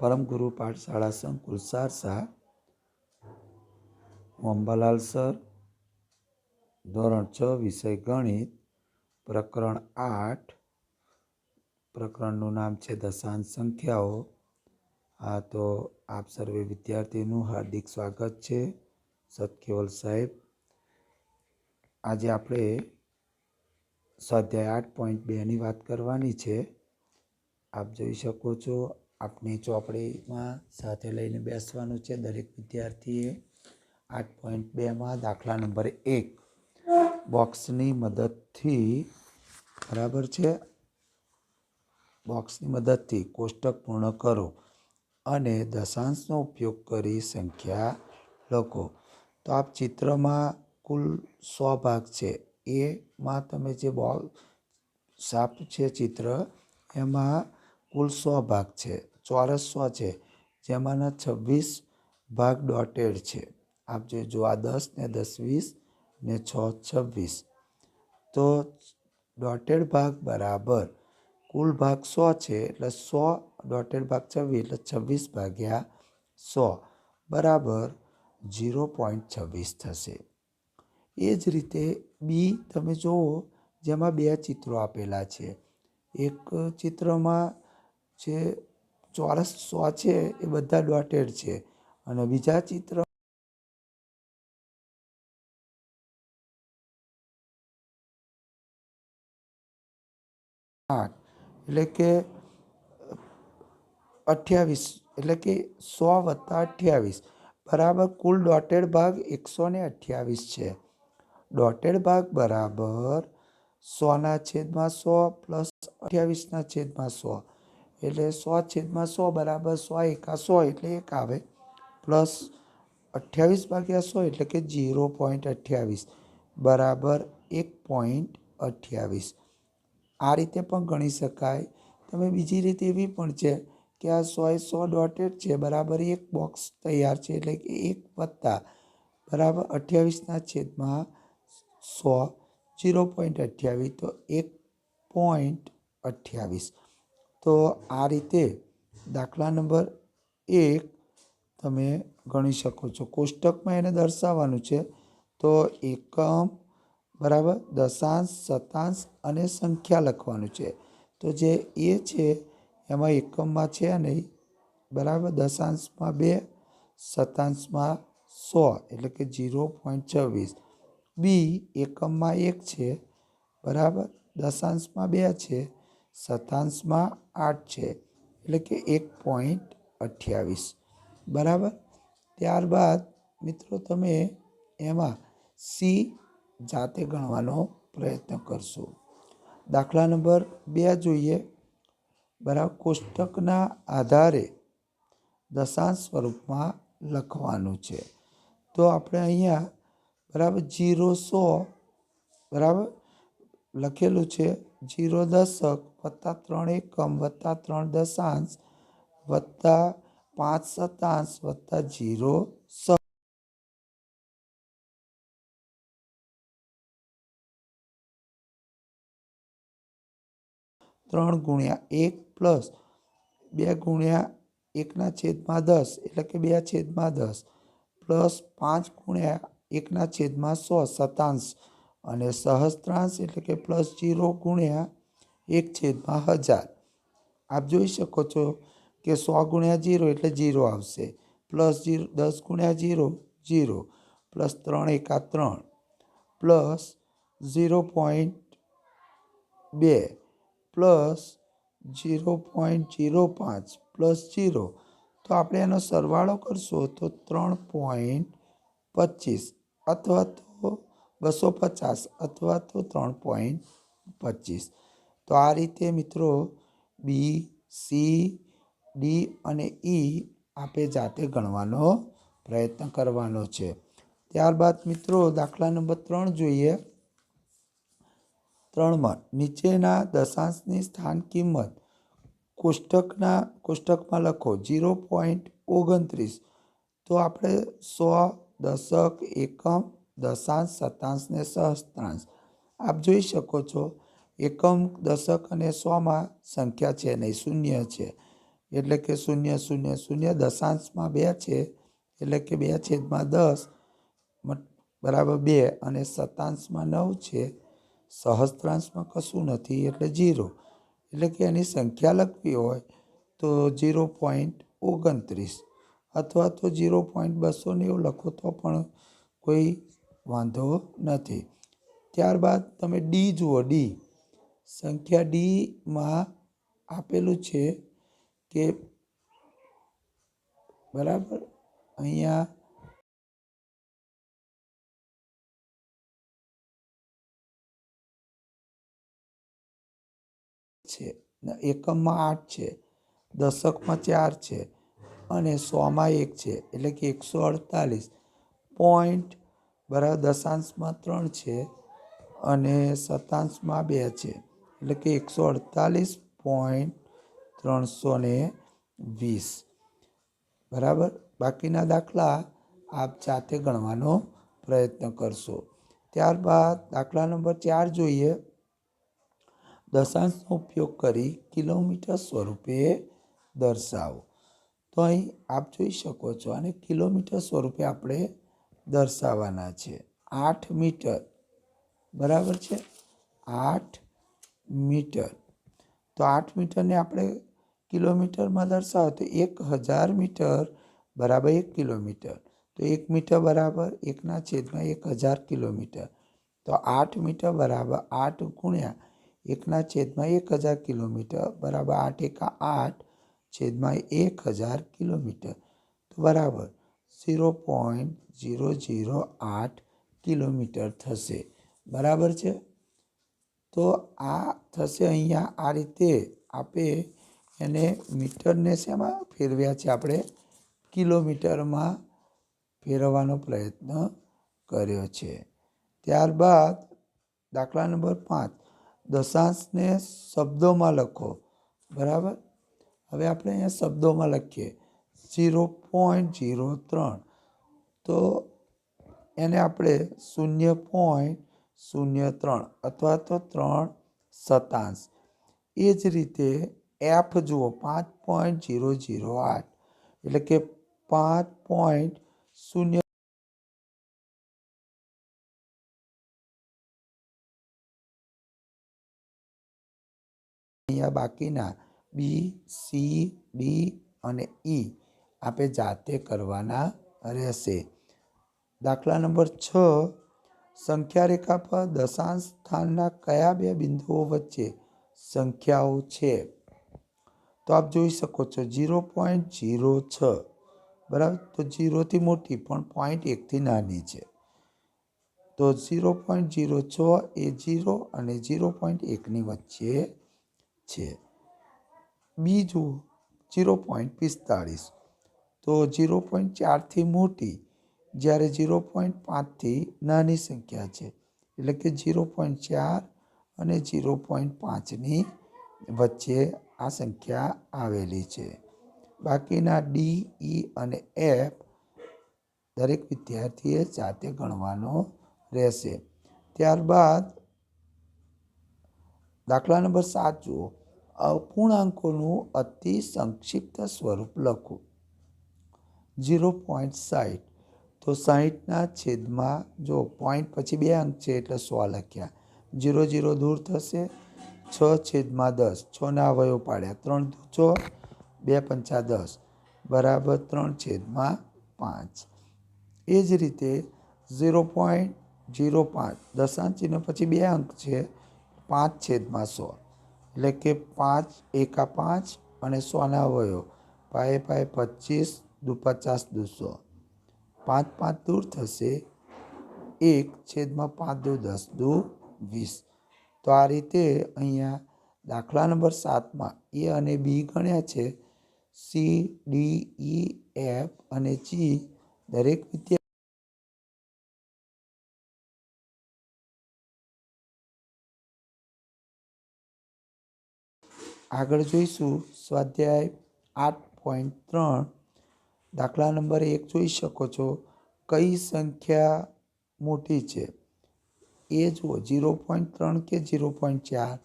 પરમગુરુ પાઠશાળા સંકુલ સારસા અંબાલાલ સર, ધોરણ છ, વિષય ગણિત, પ્રકરણ આઠ, પ્રકરણનું નામ છે દશાંશ સંખ્યાઓ. હા, તો આપ સર્વે વિદ્યાર્થીનું હાર્દિક સ્વાગત છે. સતકેવલ સાહેબ, આજે આપણે સ્વાધ્યાય આઠ પોઈન્ટ બેની વાત કરવાની છે. આપ જોઈ શકો છો આપની ચોપડીમાં સાથે લઈને બેસવાનું છે, દરેક વિદ્યાર્થીએ આઠ પોઈન્ટ બેમાં દાખલા નંબર એક બોક્સની મદદથી, બરાબર છે? બોક્સની મદદથી કોષ્ટક પૂર્ણ કરો અને દશાંશનો ઉપયોગ કરી સંખ્યા લખો. તો આપ ચિત્રમાં કુલ સો ભાગ છે. એમાં તમે જે બોલ સાપ છે ચિત્ર, એમાં કુલ સો ભાગ છે. ચોરસ છે, જેમાંના છવ્વીસ ભાગ ડોટેડ છે. આપ જે જો આ દસ ને દસ વીસ ને છ છવ્વીસ. તો ડોટેડ ભાગ બરાબર કુલ ભાગ સો છે, એટલે સો ડોટેડ ભાગ છવ્વીસ, એટલે છવ્વીસ ભાગ્યા સો. બરાબર ઝીરો પોઈન્ટ છવ્વીસ થશે. એ જ રીતે બી તમે જુઓ, જેમાં બે ચિત્રો આપેલા છે. એક ચિત્રમાં જે ચોરસ સો છે એ બધા ડોટેડ છે. અને બીજા ચિત્ર આઠ. એટલે કે અઠ્યાવીસ. એટલે કે સો વત્તા અઠ્યાવીસ. બરાબર કુલ ડોટેડ ભાગ એકસો ને અઠ્યાવીસ છે. ડોટેડ ભાગ બરાબર સોના છેદમાં સો પ્લસ અઠ્યાવીસના છેદમાં સો એટલે સો છેદમાં સો બરાબર સો એકા સો એટલે એક આવે. પ્લસ અઠ્યાવીસ ભાગ્યા સો એટલે કે જીરો પોઈન્ટ અઠ્યાવીસ. બરાબર એક પોઈન્ટ અઠ્યાવીસ. આ રીતે પણ ગણી શકાય. તમે બીજી રીતે એવી પણ છે કે આ સો એ સો ડોટેડ છે, બરાબર એક બોક્સ તૈયાર છે એટલે કે એક વત્તા. બરાબર અઠ્યાવીસના છેદમાં સો જીરો પોઈન્ટ અઠ્યાવીસ તો એક પોઈન્ટ અઠ્યાવીસ. તો આ રીતે દાખલા નંબર એક તમે ગણી શકો છો. કોષ્ટકમાં એને દર્શાવવાનું છે. તો એકમ બરાબર દશાંશ, શતાંશ અને સંખ્યા લખવાનું છે. તો જે એ છે, એમાં એકમમાં છે નહીં બરાબર દશાંશમાં બે, શતાંશમાં સો, એટલે કે જીરો પોઈન્ટ છવ્વીસ. બી એકમમાં એક છે, બરાબર દશાંશમાં બે છે, શતાંશમાં આઠ છે, એટલે કે એક પોઈન્ટ અઠ્યાવીસ. બરાબર? ત્યારબાદ મિત્રો તમે એમાં સી જાતે ગણવાનો પ્રયત્ન કરશો. દાખલા નંબર બે જોઈએ. બરાબર? કોષ્ટકના આધારે દશાંશ સ્વરૂપમાં લખવાનું છે. તો આપણે અહીંયા બરાબર જીરો સો બરાબર લખેલું છે. જીરો દશક વત્તા ત્રણ એકમ વત્તા ત્રણ દશાંશ વત્તા પાંચ સતાંશ વત્તા જીરો ત્રણ ગુણ્યા એક પ્લસ બે ગુણ્યા એકના છેદમાં દસ એટલે કે બે છેદમાં દસ પ્લસ પાંચ ગુણ્યા એકના છેદમાં સો શતાંશ અને સહસ્ત્રાંશ એટલે કે પ્લસ જીરો ગુણ્યા એક છેદમાં હજાર. આપ જોઈ શકો છો કે સો ગુણ્યા જીરો એટલે જીરો આવશે. પ્લસ જીરો, દસ ગુણ્યા જીરો જીરો. પ્લસ ત્રણ એકા ત્રણ. પ્લસ ઝીરો પોઈન્ટ બે. પ્લસ જીરો પોઈન્ટ જીરો પાંચ. Plus zero. તો આપણે એનો સરવાળો કરશો તો ત્રણ પોઈન્ટ પચીસ. અથવા તો બસો પચાસ અથવા તો ત્રણ પોઈન્ટ પચીસ. તો આ રીતે મિત્રો બી સી ડી અને ઈ આપે જાતે ગણવાનો પ્રયત્ન કરવાનો છે. ત્યારબાદ મિત્રો દાખલા નંબર ત્રણ જોઈએ. ત્રણમાં નીચેના દશાંશની સ્થાન કિંમત. કોષ્ટકના, કોષ્ટકમાં લખો જીરો પોઈન્ટ ઓગણત્રીસ. તો આપણે સો દશક એકમ દશાંશ શતાંશ ને સહસ્ત્રાંશ. આપ જોઈ શકો છો, એકમ, દશક અને સોમાં સંખ્યા છે નહીં શૂન્ય છે. એટલે કે શૂન્ય શૂન્ય શૂન્ય, દશાંશમાં બે છે, એટલે કે બે છેદમાં દસ બરાબર બે, અને શતાંશમાં નવ છે. સહસ્ત્રાંશમાં કશું નથી, એટલે જીરો. એટલે કે એની સંખ્યા લખવી હોય તો જીરો પોઈન્ટ ઓગણત્રીસ, અથવા તો જીરો પોઈન્ટ બસો નેવું લખો તો પણ કોઈ વાંધો નથી. ત્યારબાદ તમે ડી જુઓ ડી સંખ્યા ડીમાં આપેલું છે કે બરાબર? અહીંયા છે. એકમમાં આઠ છે. દશકમાં ચાર છે. અને સોમાં એક છે. એટલે કે એકસો અડતાલીસ. પોઈન્ટ બરાબર દશાંશમાં ત્રણ છે અને શતાંશમાં બે છે. એટલે કે એકસો અડતાલીસ પોઈન્ટ ત્રણસો ને વીસ. બરાબર? બાકીના દાખલા આપ જાતે ગણવાનો પ્રયત્ન કરશો. ત્યારબાદ દાખલા નંબર ચાર જોઈએ. દશાંશનો ઉપયોગ કરી કિલોમીટર સ્વરૂપે દર્શાવો. તો અહીં આપ જોઈ શકો છો અને કિલોમીટર સ્વરૂપે આપણે દર્શાવવાના છે. આઠ મીટર. બરાબર છે? આઠ મીટર. તો આઠ મીટરને આપણે કિલોમીટરમાં દર્શાવો તો એક હજાર મીટર બરાબર એક કિલોમીટર. તો એક મીટર બરાબર એકના છેદમાં એક હજાર કિલોમીટર. તો આઠ મીટર બરાબર આઠ ગુણ્યા એકના છેદમાં એક હજાર કિલોમીટર બરાબર આઠ એકા આઠ છેદમાં એક હજાર કિલોમીટર. તો બરાબર. ઝીરો પોઈન્ટ ઝીરો ઝીરો આઠ કિલોમીટર થશે. બરાબર છે? તો આ થશે અહીંયા, આ રીતે આપે એને મીટરને શેમાં ફેરવ્યા છે આપણે? કિલોમીટરમાં ફેરવવાનો પ્રયત્ન કર્યો છે. ત્યારબાદ દાખલા નંબર પાંચ, દશાંશને શબ્દોમાં લખો. બરાબર? હવે આપણે અહીંયા શબ્દોમાં લખીએ. ઝીરો પોઈન્ટ ઝીરો ત્રણ તો એને આપણે શૂન્ય પોઈન્ટ શૂન્ય ત્રણ અથવા તો ત્રણ સતાંશ એ જ રીતે એફ જુઓ, પાંચ પોઈન્ટ ઝીરો ઝીરો આઠ. એટલે કે પાંચ પોઈન્ટ શૂન્ય અહીંયા બાકીના બી સી ડી અને ઈ આપણે જાતે કરવાના રહેશે. દાખલા નંબર છ. સંખ્યા રેખા પર દશાંશ સ્થાનના કયા બે બિંદુઓ વચ્ચે સંખ્યાઓ છે? તો આપ જોઈ શકો છો જીરો પોઈન્ટ જીરો છ. બરાબર? તો જીરોથી મોટી પણ પોઈન્ટ એકથી નાની છે. તો ઝીરો પોઈન્ટ જીરો છ એ જીરો અને જીરો પોઈન્ટ એકની વચ્ચે છે. બીજું જીરો પોઈન્ટ પિસ્તાળીસ. તો જીરો પોઈન્ટ ચારથી મોટી જ્યારે જીરો પોઈન્ટ પાંચથી નાની સંખ્યા છે. એટલે કે જીરો પોઈન્ટ ચાર અને જીરો પોઈન્ટ પાંચની વચ્ચે આ સંખ્યા આવેલી છે. બાકીના ડી, ઈ અને એફ દરેક વિદ્યાર્થીએ જાતે ગણવાનો રહેશે. ત્યારબાદ દાખલા નંબર સાત જુઓ. અપૂર્ણાંકોનું અતિ સંક્ષિપ્ત સ્વરૂપ લખો. ઝીરો પોઈન્ટ સાઠ તો સાહીઠના છેદમાં જો પોઈન્ટ પછી બે અંક છે એટલે સો લખ્યા. ઝીરો ઝીરો દૂર થશે. છ છેદમાં દસ. છના અવયવ પાડ્યા. ત્રણ છ. બે પંચા દસ. બરાબર ત્રણ છેદમાં પાંચ. એ જ રીતે ઝીરો પોઈન્ટ ઝીરો પાંચ. દશાંશ ચિહ્ન પછી બે અંક છે. પાંચ છેદમાં સો. એટલે કે પાંચ એકા પાંચ અને સોના અવયવ પાયે પાયે પચીસ દુ પચાસ દુસો. પાંચ પાંચ દૂર થશે. એક છેદમાં પાંચ દુ દસ દુ વીસ. તો આ રીતે અહીંયા દાખલા નંબર સાતમાં એ અને બી ગણ્યા છે. સી, ડી, ઈ, એફ અને જી દરેક વિદ્યાર્થી આગળ જોઈશું. સ્વાધ્યાય આઠ પોઈન્ટ ત્રણ દાખલા નંબર એક જોઈ શકો છો. કઈ સંખ્યા મોટી છે? એ જુઓ જીરો પોઈન્ટ ત્રણ કે જીરો પોઈન્ટ ચાર?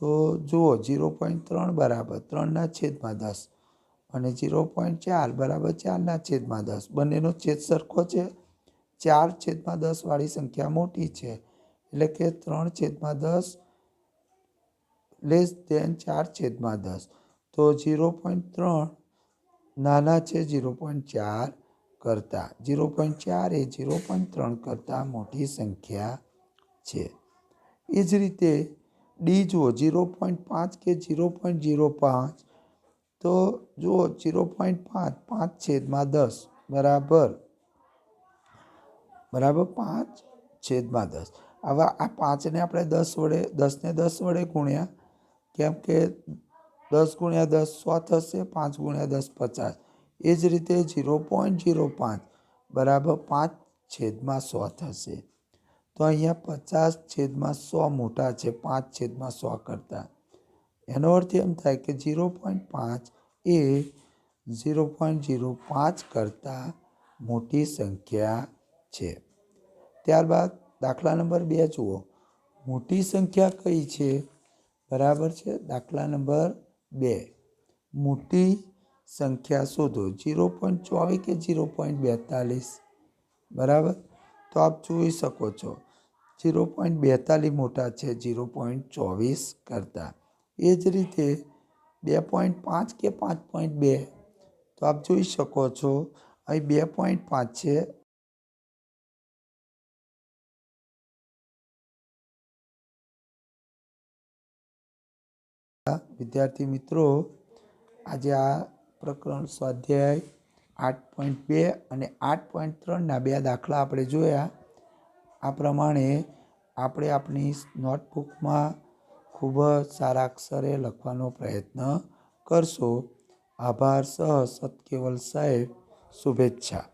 તો જુઓ જીરો પોઈન્ટ ત્રણ બરાબર ત્રણના છેદમાં દસ અને ઝીરો પોઈન્ટ ચાર બરાબર ચારના છેદમાં દસ. બંનેનો છેદ સરખો છે. ચાર છેદમાં દસવાળી સંખ્યા મોટી છે. એટલે કે ત્રણ છેદમાં દસ લેસ દેન ચાર છેદમાં દસ. તો ઝીરો પોઈન્ટ ત્રણ નાના છે ઝીરો પોઈન્ટ ચાર કરતાં. ઝીરો પોઈન્ટ ચાર એ ઝીરો પોઈન્ટ ત્રણ કરતાં મોટી સંખ્યા છે. એ જ રીતે ડી જુઓ, ઝીરો પોઈન્ટ પાંચ કે ઝીરો પોઈન્ટ ઝીરો પાંચ, તો જુઓ, ઝીરો પોઈન્ટ પાંચ પાંચ છેદમાં દસ, બરાબર? બરાબર પાંચ છેદમાં દસ. હવે આ પાંચને આપણે દસ વડે, દસને દસ વડે ગુણ્યા, કેમ કે દસ ગુણ્યા દસ સો થશે, પાંચ ગુણ્યા દસ પચાસ. એ જ રીતે ઝીરો પોઈન્ટ ઝીરો પાંચ બરાબર પાંચ છેદમાં સો થશે. તો અહીંયા પચાસ છેદમાં સો મોટા છે, પાંચ છેદમાં સો કરતાં. એનો અર્થ એમ થાય કે ઝીરો પોઈન્ટ પાંચ એ ઝીરો પોઈન્ટ ઝીરો પાંચ કરતાં મોટી સંખ્યા છે. ત્યારબાદ દાખલા નંબર બે જુઓ. મોટી સંખ્યા કઈ છે? બરાબર છે, દાખલા નંબર બે. મોટી સંખ્યા શોધો. ઝીરો પોઈન્ટ ચોવીસ કે ઝીરો પોઈન્ટ બેતાલીસ? બરાબર? તો આપ જોઈ શકો છો. ઝીરો પોઈન્ટ બેતાલીસ મોટા છે, ઝીરો પોઈન્ટ ચોવીસ કરતાં. એ જ રીતે બે પોઈન્ટ પાંચ કે પાંચ પોઈન્ટ બે? તો આપ જોઈ શકો છો. અહીં બે પોઈન્ટ પાંચ છે. વિદ્યાર્થી મિત્રો, આજે આ પ્રકરણ સ્વાધ્યાય આઠ પોઈન્ટ બે અને આઠ પોઈન્ટ ત્રણના બે દાખલા આપણે જોયા. આ પ્રમાણે આપણે આપણી નોટબુકમાં ખૂબ જ સારા અક્ષરે લખવાનો પ્રયત્ન કરશો. આભાર સહ સતકેવલ સાહેબ, શુભેચ્છા.